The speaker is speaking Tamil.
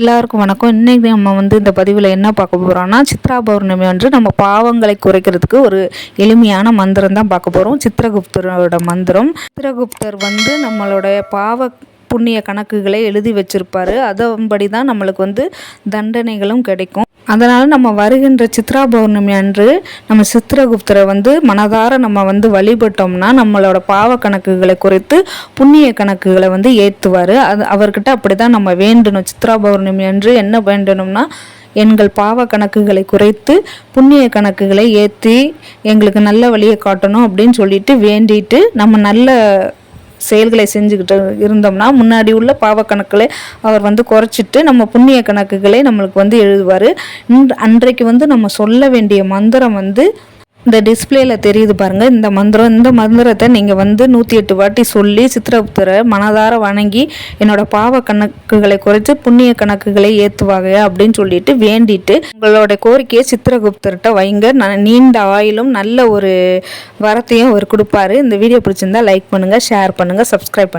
எல்லாருக்கும் வணக்கம். இன்றைக்கு நம்ம வந்து இந்த பதிவில் என்ன பார்க்க போகிறோம்னா சித்ரா பௌர்ணமி வந்து நம்ம பாவங்களை குறைக்கிறதுக்கு ஒரு எளிமையான மந்திரம் தான் பார்க்க போகிறோம் சித்திரகுப்தரோட மந்திரம். சித்திரகுப்தர் வந்து நம்மளுடைய பாவ புண்ணிய கணக்குகளை எழுதி வச்சிருப்பாரு. அதன்படி தான் நம்மளுக்கு வந்து தண்டனைகளும் கிடைக்கும். அதனால் நம்ம வருகின்ற சித்ரா பௌர்ணமி அன்று நம்ம சித்திரகுப்தரை வந்து மனதார நம்ம வந்து வழிபட்டோம்னா நம்மளோட பாவ கணக்குகளை குறைத்து புண்ணிய கணக்குகளை வந்து ஏற்றுவார். அது அவர்கிட்ட அப்படி தான் நம்ம வேண்டணும். சித்ரா பௌர்ணமி அன்று என்ன வேண்டணும்னா எங்கள் பாவ கணக்குகளை குறைத்து புண்ணிய கணக்குகளை ஏற்றி எங்களுக்கு நல்ல வழியை காட்டணும் அப்படின்னு சொல்லிட்டு வேண்டிட்டு நம்ம நல்ல செயல்களை செஞ்சுக்கிட்டு இருந்தோம்னா முன்னாடி உள்ள பாவக்கணக்குகளை அவர் வந்து குறைச்சிட்டு நம்ம புண்ணிய கணக்குகளை நம்மளுக்கு வந்து எழுதுவார். அன்றைக்கு வந்து நம்ம சொல்ல வேண்டிய மந்திரம் வந்து இந்த டிஸ்பிளேல தெரியுது பாருங்க. இந்த மந்திரம் இந்த மந்திரத்தை நீங்கள் வந்து நூற்றி எட்டு வாட்டி சொல்லி சித்திரகுப்தரை மனதார வணங்கி என்னோட பாவ கணக்குகளை குறைத்து புண்ணிய கணக்குகளை ஏற்றுவாங்க அப்படின்னு சொல்லிட்டு வேண்டிட்டு உங்களோட கோரிக்கையை சித்திரகுப்தர்கிட்ட வைங்க. நான் நீண்ட ஆயிலும் நல்ல ஒரு வரத்தையும் அவர் கொடுப்பாரு. இந்த வீடியோ பிடிச்சிருந்தா லைக் பண்ணுங்கள் ஷேர் பண்ணுங்கள் சப்ஸ்கிரைப் பண்ணுங்கள்